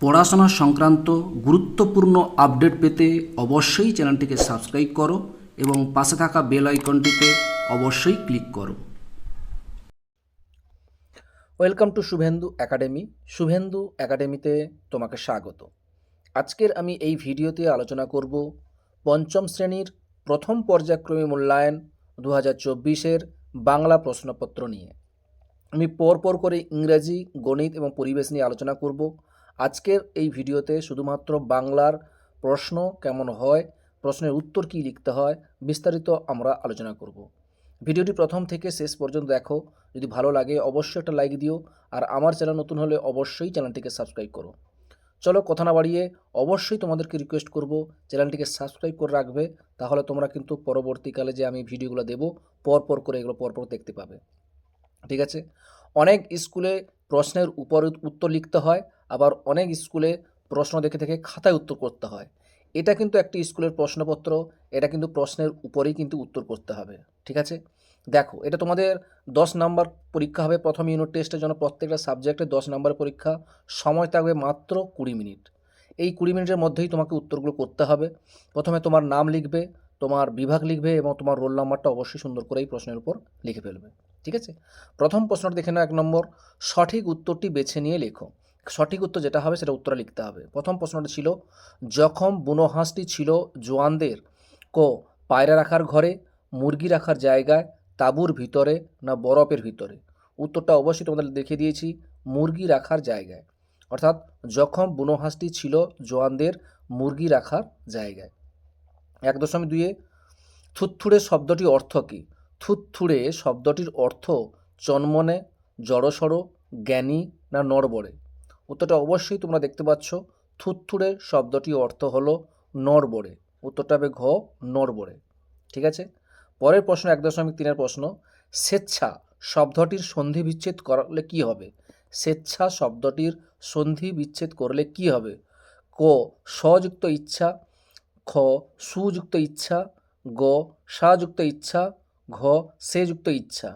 পড়াশোনা সংক্রান্ত গুরুত্বপূর্ণ আপডেট পেতে অবশ্যই চ্যানেলটিকে সাবস্ক্রাইব করো এবং পাশে থাকা বেল আইকনটিতে অবশ্যই ক্লিক করো। Welcome to Shubhendu academy. Shubhendu একাডেমিতে তোমাকে স্বাগত। আজকের আমি এই ভিডিওতে আলোচনা করব পঞ্চম শ্রেণির প্রথম পর্যায়ক্রমে মূল্যায়ন দু হাজার চব্বিশের বাংলা প্রশ্নপত্র নিয়ে। আমি পরপর করে ইংরাজি, গণিত এবং পরিবেশ নিয়ে আলোচনা করব। আজকের এই ভিডিওতে শুধুমাত্র বাংলার প্রশ্ন কেমন হয়, প্রশ্নের উত্তর কী লিখতে হয়, বিস্তারিত আমরা আলোচনা করব। ভিডিওটি প্রথম থেকে শেষ পর্যন্ত দেখো। যদি ভালো লাগে অবশ্যই একটা লাইক দিও, আর আমার চ্যানেল নতুন হলে অবশ্যই চ্যানেলটিকে সাবস্ক্রাইব করো। চলো কথা না বাড়িয়ে অবশ্যই তোমাদেরকে রিকোয়েস্ট করব, চ্যানেলটিকে সাবস্ক্রাইব করে রাখবে, তাহলে তোমরা কিন্তু পরবর্তীকালে যে আমি ভিডিওগুলো দেবো, পরপর করে এগুলো পরপর দেখতে পাবে। ঠিক আছে? অনেক স্কুলে প্রশ্নের উপর উত্তর লিখতে হয় আবার অনেক স্কুলে প্রশ্ন দেখে দেখে খাতায় উত্তর করতে হয়। এটা কিন্তু একটি স্কুলের প্রশ্নপত্র, এটা কিন্তু প্রশ্নের উপরেই কিন্তু উত্তর করতে হবে, ঠিক আছে? দেখো, এটা তোমাদের দশ নম্বর পরীক্ষা হবে, প্রথম ইউনিট টেস্টের জন্য প্রত্যেকটা সাবজেক্টে দশ নম্বর পরীক্ষা, সময় থাকবে মাত্র কুড়ি মিনিট। এই কুড়ি মিনিটের মধ্যেই তোমাকে উত্তরগুলো করতে হবে। প্রথমে তোমার নাম লিখবে, তোমার বিভাগ লিখবে এবং তোমার রোল নাম্বারটা অবশ্যই সুন্দর করে এই প্রশ্নের উপর লিখে ফেলবে, ঠিক আছে? প্রথম প্রশ্নটা দেখে নাও এক নম্বর, সঠিক উত্তরটি বেছে নিয়ে লেখো। সঠিক উত্তর যেটা হবে সেটা উত্তরে লিখতে হবে। প্রথম প্রশ্নটা ছিল যখন বুনো হাঁসটি ছিল জোয়ানদের কো পায়রা রাখার ঘরে, মুরগি রাখার জায়গায়, তাঁবুর ভিতরে না বরফের ভিতরে? উত্তরটা অবশ্যই তোমাদের দেখিয়ে দিয়েছি, মুরগি রাখার জায়গায়। অর্থাৎ যখন বুনো হাঁসটি ছিল জোয়ানদের মুরগি রাখার জায়গায়। এক দশমিক দুইয়ে থুতথুড়ে শব্দটি অর্থ কী? থুতথুড়ে শব্দটির অর্থ চনমনে, জড়সড়, জ্ঞানী না নড়বড়ে? উত্তরটা অবশ্যই তোমরা দেখতে পাচ্ছ। থুতথুড়ে শব্দটির অর্থ হলো নড়বড়ে। উত্তরটা হবে ঘ, নড়বড়ে। ঠিক আছে? পরের প্রশ্ন, এক দশমিক তিনের প্রশ্ন। স্বেচ্ছা শব্দটির সন্ধি বিচ্ছেদ করলে কি হবে? স্বেচ্ছা শব্দটির সন্ধি বিচ্ছেদ করলে কি হবে? ক সযুক্ত ইচ্ছা। খ, সুযুক্ত ইচ্ছা। গ, সাযুক্ত ইচ্ছা। ঘ, সেযুক্ত ইচ্ছা।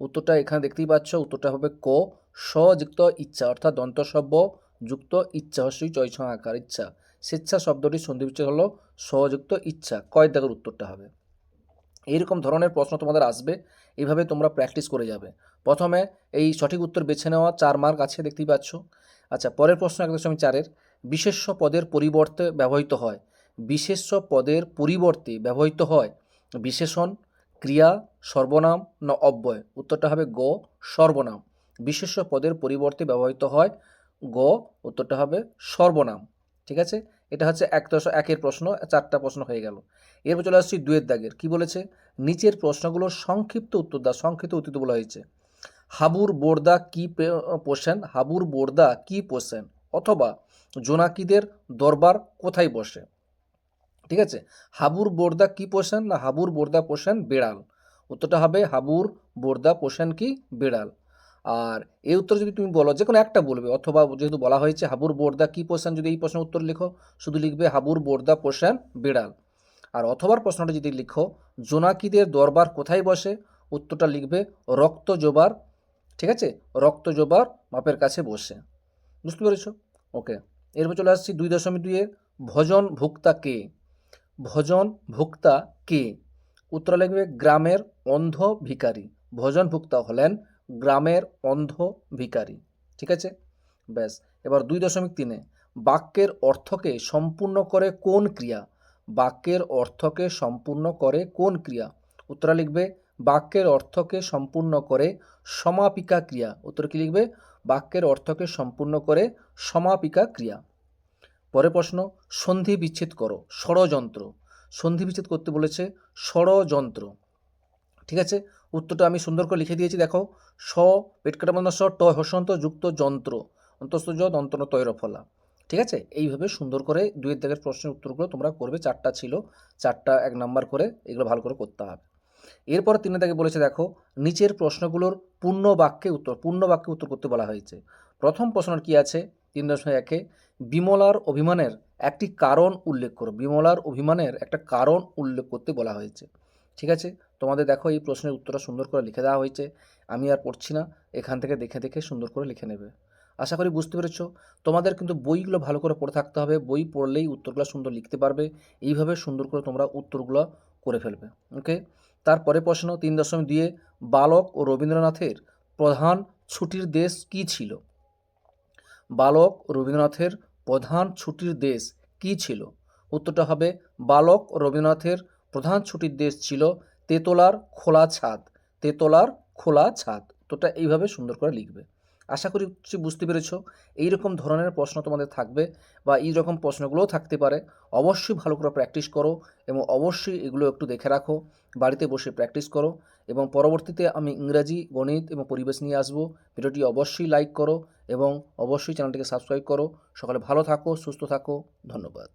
উত্তরটা এখানে দেখতেই পাচ্ছ। উত্তরটা হবে ক সযুক্ত ইচ্ছা, অর্থাৎ দন্তসব্য যুক্ত ইচ্ছা হস্যই চয়ছ আকার ইচ্ছা। স্বেচ্ছা শব্দটির সন্ধি বিচ্ছেদ হলো সযুক্ত ইচ্ছা। কয় দাগের উত্তরটা হবে। এইরকম ধরনের প্রশ্ন তোমাদের আসবে এইভাবে তোমরা প্র্যাকটিস করে যাবে। প্রথমে এই সঠিক উত্তর বেছে নেওয়া, চার মার্ক আছে, দেখতেই পাচ্ছ। আচ্ছা পরের প্রশ্ন এক দশমিক চারের। বিশেষ্য পদের পরিবর্তে ব্যবহৃত হয়। বিশেষ্য পদের পরিবর্তে ব্যবহৃত হয় বিশেষণ, ক্রিয়া, সর্বনাম, না অব্যয়। উত্তরটা হবে গ, সর্বনাম। বিশেষ্য পদের পরিবর্তে ব্যবহৃত হয় গ, উত্তরটা হবে সর্বনাম। ঠিক আছে? এটা হচ্ছে এক দশ, একের প্রশ্ন, চারটা প্রশ্ন হয়ে গেল। এরপর চলে আসছি দুয়ের দাগের। কি বলেছে? নিচের প্রশ্নগুলোর সংক্ষিপ্ত উত্তর দা সংক্ষিপ্ত উত্তর বলা হয়েছে। হাবুর বোর্দা কি পোষেন? হাবুর বোর্দা কি পোষেন? অথবা জোনাকিদের দরবার কোথায় বসে? ঠিক আছে? হাবুর বোর্দা কি পোষেন না হাবুর বোর্দা পোষেন বেড়াল? উত্তরটা হবে হাবুর বোর্দা পোষেন কি বেড়াল? আর এই উত্তর যদি তুমি বলো যে কোনো একটা বলবে, অথবা যেহেতু বলা হয়েছে হাবুর বোর্দা কি পোষেন যদি এই প্রশ্নের উত্তর লিখো, শুধু লিখবে হাবুর বোর্দা পোষেন বিড়াল। আর অথবার প্রশ্নটা যদি লিখো, জোনাকিদের দরবার কোথায় বসে? উত্তরটা লিখবে, রক্ত জোবার, ঠিক আছে? রক্ত জোবার মাপের কাছে বসে। বুঝতে পেরেছ? ওকে এরপর চলে আসছি দুই দশমিক দুইয়ে, ভজন ভোক্তা কে? ভজন ভোক্তা কে? উত্তর লিখবে, গ্রামের অন্ধ ভিখারি। ভজন ভোক্তা হলেন গ্রামের অন্ধ ভিখারি, ঠিক আছে? ব্যাস, এবার দুই দশমিক তিনে, বাক্যের অর্থকে সম্পূর্ণ করে কোন ক্রিয়া? বাক্যের অর্থকে সম্পূর্ণ করে কোন ক্রিয়া? উত্তরা লিখবে, বাক্যের অর্থকে সম্পূর্ণ করে সমাপিকা ক্রিয়া। উত্তর কি লিখবে? বাক্যের অর্থকে সম্পূর্ণ করে সমাপিকা ক্রিয়া। পরের প্রশ্ন, সন্ধি বিচ্ছেদ করো, ষড়যন্ত্র। সন্ধি বিচ্ছেদ করতে বলেছে ষড়যন্ত্র, ঠিক আছে? উত্তরটা আমি সুন্দর করে লিখে দিয়েছি, দেখো। স, পেট কাটা স, ট, হসন্ত, যুক্ত যন্ত্র। অন্তস্থ জ, দন্তন তৈর ফলা ঠিক আছে? এইভাবে সুন্দর করে দুয়ের দাগের প্রশ্নের উত্তরগুলো তোমরা করবে। চারটা ছিল, চারটা এক নাম্বার করে এগুলো ভালো করে করতে হবে। এরপর তিনের দাগে বলেছে, দেখো, নিচের প্রশ্নগুলোর পূর্ণ বাক্যে উত্তর, পূর্ণ বাক্যে উত্তর করতে বলা হয়েছে। প্রথম প্রশ্নের কি আছে? তিন দশমিক একে, বিমলার অভিমানের একটি কারণ উল্লেখ করো। বিমলার অভিমানের একটা কারণ উল্লেখ করতে বলা হয়েছে। ঠিক আছে? তোমাদের দেখো এই প্রশ্নের উত্তরটা সুন্দর করে লিখে দেওয়া হয়েছে। আমি আর পড়ছি না, এখান থেকে দেখে দেখে সুন্দর করে লিখে নেবে। আশা করি বুঝতে পেরেছ। তোমাদের কিন্তু বইগুলো ভালো করে পড়ে থাকতে হবে। বই পড়লেই উত্তরগুলো সুন্দর লিখতে পারবে। এইভাবে সুন্দর করে তোমরা উত্তরগুলো করে ফেলবে। ওকে? তারপরে প্রশ্ন তিন দশমিক দিয়ে বালক ও রবীন্দ্রনাথের প্রধান ছুটির দেশ কী ছিল? বালক, রবীন্দ্রনাথের প্রধান ছুটির দেশ কী ছিল? উত্তরটা হবে, বালক রবীন্দ্রনাথের প্রধান ছুটির দেশ ছিল তেতলার খোলা ছাদ, তেতলার খোলা ছাদ। তোটা এইভাবে সুন্দর করে লিখবে। আশা করি বুঝতে পেরেছ। এইরকম ধরনের প্রশ্ন তোমাদের থাকবে বা এই রকম প্রশ্নগুলোও থাকতে পারে। অবশ্যই ভালো করে প্র্যাকটিস করো এবং অবশ্যই এগুলো একটু দেখে রাখো। বাড়িতে বসে প্র্যাকটিস করো এবং পরবর্তীতে আমি ইংরাজি, গণিত এবং পরিবেশ নিয়ে আসব। ভিডিওটি অবশ্যই লাইক করো এবং অবশ্যই চ্যানেলটিকে সাবস্ক্রাইব করো। সকালে ভালো থাকো, সুস্থ থাকো। ধন্যবাদ।